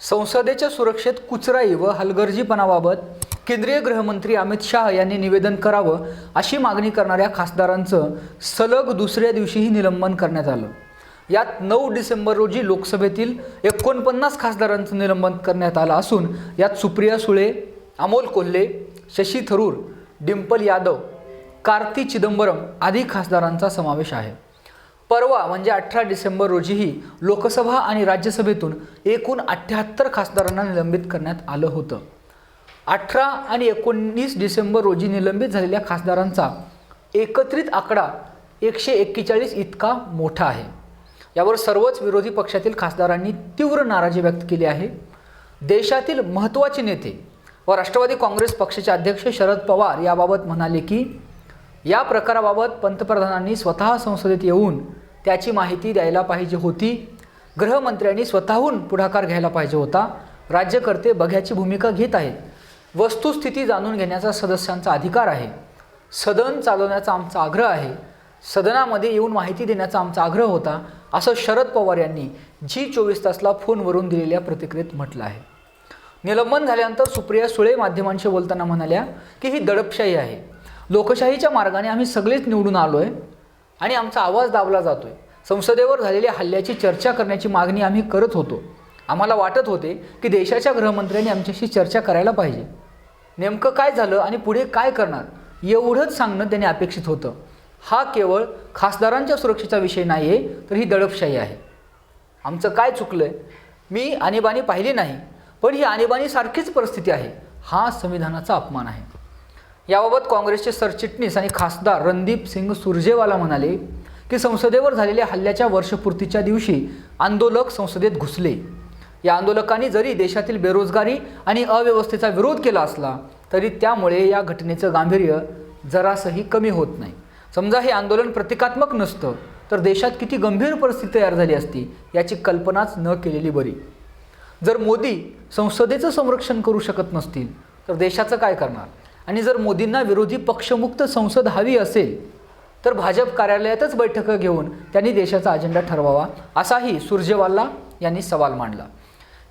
संसदेच्या सुरक्षेत कुचराई व हलगर्जीपणाबाबत केंद्रीय गृहमंत्री अमित शाह यांनी निवेदन करावं अशी मागणी करणाऱ्या खासदारांचं सलग दुसऱ्या दिवशीही निलंबन करण्यात आलं. यात नऊ डिसेंबर रोजी लोकसभेतील एकोणपन्नास खासदारांचं निलंबन करण्यात आलं असून यात सुप्रिया सुळे अमोल कोल्हे शशी थरूर डिंपल यादव कार्ती चिदंबरम आदी खासदारांचा समावेश आहे. परवा म्हणजे अठरा डिसेंबर रोजीही लोकसभा आणि राज्यसभेतून एकूण अठ्ठ्याहत्तर खासदारांना निलंबित करण्यात आलं होतं. अठरा आणि एकोणीस डिसेंबर रोजी निलंबित झालेल्या खासदारांचा एकत्रित आकडा एकशे एक्केचाळीस इतका मोठा आहे. यावर सर्वच विरोधी पक्षातील खासदारांनी तीव्र नाराजी व्यक्त केली आहे. देशातील महत्त्वाचे नेते व राष्ट्रवादी काँग्रेस पक्षाचे अध्यक्ष शरद पवार याबाबत म्हणाले की या प्रकाराबाबत पंतप्रधानांनी स्वतः संसदेत येऊन त्याची माहिती द्यायला पाहिजे होती. गृहमंत्र्यांनी स्वतःहून पुढाकार घ्यायला पाहिजे होता. राज्यकर्ते बघ्याची भूमिका घेत आहेत. वस्तुस्थिती जाणून घेण्याचा सदस्यांचा अधिकार आहे. सदन चालवण्याचा आमचा आग्रह आहे. सदनामध्ये येऊन माहिती देण्याचा आमचा आग्रह होता असं शरद पवार यांनी जी चोवीस तासला फोनवरून दिलेल्या प्रतिक्रियेत म्हटलं आहे. निलंबन झाल्यानंतर सुप्रिया सुळे माध्यमांशी बोलताना म्हणाल्या की ही दडपशाही आहे. लोकशाहीच्या मार्गाने आम्ही सगळेच निवडून आलो आहे आणि आमचा आवाज दाबला जातो आहे संसदेवर झालेल्या हल्ल्याची चर्चा करण्याची मागणी आम्ही करत होतो. आम्हाला वाटत होते की देशाच्या गृहमंत्र्यांनी आमच्याशी चर्चा करायला पाहिजे. नेमकं काय झालं आणि पुढे काय करणार एवढंच सांगणं त्यांनी अपेक्षित होतं. हा केवळ खासदारांच्या सुरक्षेचा विषय नाही आहे तर ही दडपशाही आहे. आमचं काय चुकलं आहे मी आणीबाणी पाहिली नाही पण ही आणीबाणीसारखीच परिस्थिती आहे. हा संविधानाचा अपमान आहे. याबाबत काँग्रेसचे सरचिटणीस आणि खासदार रणदीप सिंग सुरजेवाला म्हणाले की संसदेवर झालेल्या हल्ल्याच्या वर्षपूर्तीच्या दिवशी आंदोलक संसदेत घुसले. या आंदोलकांनी जरी देशातील बेरोजगारी आणि अव्यवस्थेचा विरोध केला असला तरी त्यामुळे या घटनेचं गांभीर्य जरासही कमी होत नाही. समजा हे आंदोलन प्रतिकात्मक नसतं तर देशात किती गंभीर परिस्थिती तयार झाली असती याची कल्पनाच न केलेली बरी. जर मोदी संसदेचं संरक्षण करू शकत नसतील तर देशाचं काय करणार? आणि जर मोदींना विरोधी पक्षमुक्त संसद हवी असेल तर भाजप कार्यालयातच बैठकं घेऊन त्यांनी देशाचा अजेंडा ठरवावा असाही सुरजेवाला यांनी सवाल मांडला.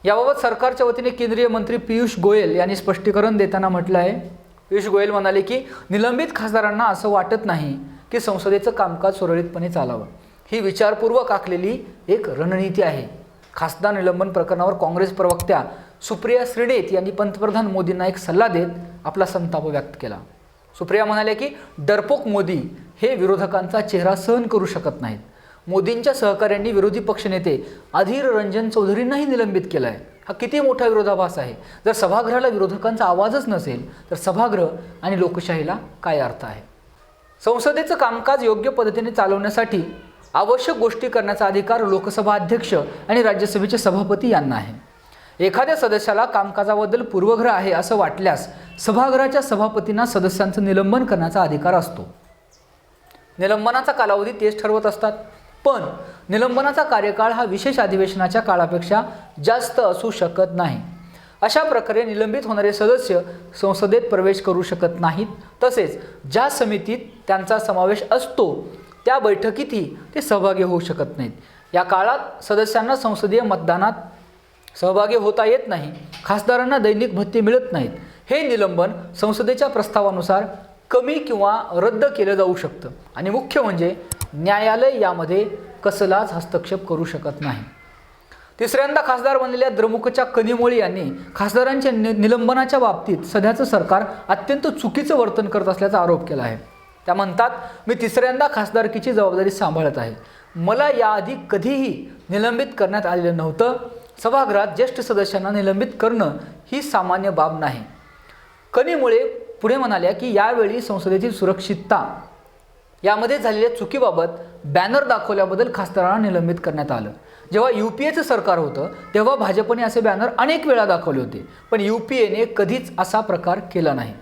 याबाबत सरकारच्या वतीने केंद्रीय मंत्री पियुष गोयल यांनी स्पष्टीकरण देताना म्हटलं आहे. पियुष गोयल म्हणाले की निलंबित खासदारांना असं वाटत नाही की संसदेचं कामकाज सुरळीतपणे चालावं. ही विचारपूर्वक आखलेली एक रणनीती आहे. खासदार निलंबन प्रकरणावर काँग्रेस प्रवक्त्या सुप्रिया श्रीडेत यांनी पंतप्रधान मोदींना एक सल्ला देत आपला संताप व्यक्त केला. सुप्रिया म्हणाल्या की डरपोक मोदी हे विरोधकांचा चेहरा सहन करू शकत नाहीत. मोदींच्या सहकाऱ्यांनी विरोधी पक्षनेते अधीर रंजन चौधरींनाही निलंबित केलं आहे हा किती मोठा विरोधाभास आहे. जर सभागृहाला विरोधकांचा आवाजच नसेल तर सभागृह आणि लोकशाहीला काय अर्थ आहे? संसदेचं कामकाज योग्य पद्धतीने चालवण्यासाठी आवश्यक गोष्टी करण्याचा अधिकार लोकसभा अध्यक्ष आणि राज्यसभेचे सभापती यांना आहे. एखाद्या सदस्याला कामकाजाबद्दल पूर्वग्रह आहे असं वाटल्यास सभागृहाच्या सभापतींना सदस्यांचं निलंबन करण्याचा अधिकार असतो. निलंबनाचा कालावधी तेच ठरवत असतात. पण निलंबनाचा कार्यकाळ हा विशेष अधिवेशनाच्या काळापेक्षा जास्त असू शकत नाही. अशा प्रकारे निलंबित होणारे सदस्य संसदेत प्रवेश करू शकत नाहीत. तसेच ज्या समितीत त्यांचा समावेश असतो त्या बैठकीतही ते सहभागी होऊ शकत नाहीत. या काळात सदस्यांना संसदीय मतदानात सहभागी होता येत नाही. खासदारांना दैनिक भत्ते मिळत नाहीत. हे निलंबन संसदेच्या प्रस्तावानुसार कमी किंवा रद्द केलं जाऊ शकतं. आणि मुख्य म्हणजे न्यायालय यामध्ये कसलाच हस्तक्षेप करू शकत नाही. तिसऱ्यांदा खासदार बनलेल्या द्रमुकच्या कनिमोळी यांनी खासदारांच्या नि निलंबनाच्या बाबतीत सध्याचं सरकार अत्यंत चुकीचं वर्तन करत असल्याचा आरोप केला आहे. त्या म्हणतात मी तिसऱ्यांदा खासदारकीची जबाबदारी सांभाळत आहे. मला याआधी कधीही निलंबित करण्यात आलेलं नव्हतं. सभागृहात ज्येष्ठ सदस्यांना निलंबित करणं ही सामान्य बाब नाही. कनीमुळे पुढे म्हणाल्या की यावेळी संसदेची सुरक्षितता यामध्ये झालेल्या चुकीबाबत बॅनर दाखवल्याबद्दल खासदारांना निलंबित करण्यात आलं. जेव्हा यू पी एचं सरकार होतं तेव्हा भाजपने असे बॅनर अनेक वेळा दाखवले होते पण यू पी एने कधीच असा प्रकार केला नाही.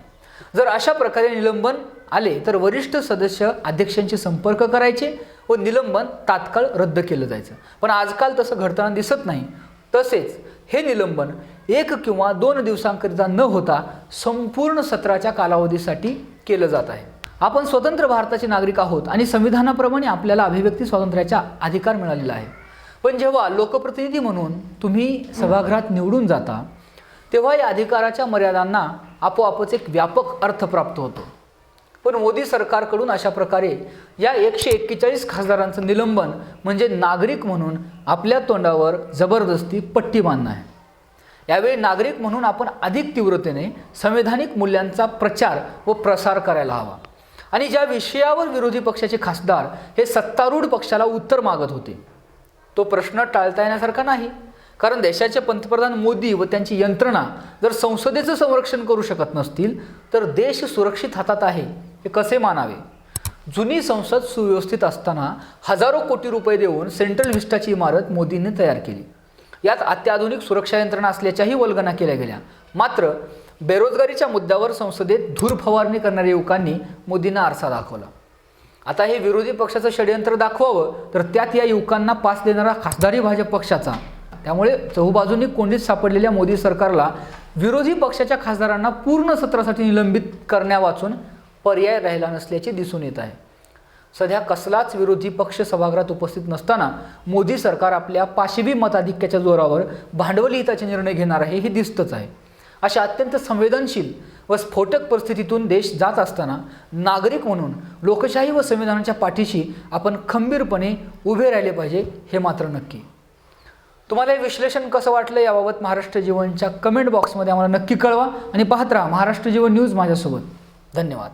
जर अशा प्रकारे निलंबन आले तर वरिष्ठ सदस्य अध्यक्षांशी संपर्क करायचे व निलंबन तात्काळ रद्द केलं जायचं. पण आजकाल तसं घडताना दिसत नाही. तसेच हे निलंबन एक किंवा दोन दिवसांकरिता न होता संपूर्ण सत्राच्या कालावधीसाठी केलं जात आहे. आपण स्वतंत्र भारताचे नागरिक आहोत आणि संविधानाप्रमाणे आपल्याला अभिव्यक्ती स्वातंत्र्याचा अधिकार मिळालेला आहे. पण जेव्हा लोकप्रतिनिधी म्हणून तुम्ही सभागृहात निवडून जाता तेव्हा या अधिकाराच्या मर्यादांना आपोआपच एक व्यापक अर्थ प्राप्त होतो. पण मोदी सरकारकडून अशा प्रकारे या एकशे एक्केचाळीस खासदारांचं निलंबन म्हणजे नागरिक म्हणून आपल्या तोंडावर जबरदस्ती पट्टी बांधणं आहे. यावेळी नागरिक म्हणून आपण अधिक तीव्रतेने संवैधानिक मूल्यांचा प्रचार व प्रसार करायला हवा. आणि ज्या विषयावर विरोधी पक्षाचे खासदार हे सत्तारूढ पक्षाला उत्तर मागत होते तो प्रश्न टाळता येण्यासारखा नाही. कारण देशाचे पंतप्रधान मोदी व त्यांची यंत्रणा जर संसदेचं संरक्षण करू शकत नसतील तर देश सुरक्षित हातात आहे. हे कसे मानावे? जुनी संसद सुव्यवस्थित असताना हजारो कोटी रुपये देऊन सेंट्रल विस्टाची इमारत मोदींनी तयार केली. यात अत्याधुनिक सुरक्षा यंत्रणा असल्याच्याही वल्गना केल्या गेल्या. मात्र बेरोजगारीच्या मुद्द्यावर संसदेत धूर फवारणी करणाऱ्या युवकांनी मोदींना आरसा दाखवला. आता हे विरोधी पक्षाचं षडयंत्र दाखवावं तर त्यात या युवकांना पास देणारा खासदारी भाजप पक्षाचा. त्यामुळे चहूबाजूंनी कोंडीत सापडलेल्या मोदी सरकारला विरोधी पक्षाच्या खासदारांना पूर्ण सत्रासाठी निलंबित करण्या वाचून पर्याय राहिला नसल्याचे दिसून येत आहे. सध्या कसलाच विरोधी पक्ष सभागृहात उपस्थित नसताना मोदी सरकार आपल्या पाशवी मताधिक्याच्या जोरावर भांडवली हिताचे निर्णय घेणार आहे हे दिसतंच आहे. अशा अत्यंत संवेदनशील व स्फोटक परिस्थितीतून देश जात असताना नागरिक म्हणून लोकशाही व संविधानाच्या पाठीशी आपण खंबीरपणे उभे राहिले पाहिजे हे मात्र नक्की. तुम्हाला हे विश्लेषण कसं वाटलं याबाबत महाराष्ट्र जीवनच्या कमेंट बॉक्समध्ये आम्हाला नक्की कळवा आणि पाहत राहा महाराष्ट्र जीवन न्यूज माझ्यासोबत. धन्यवाद.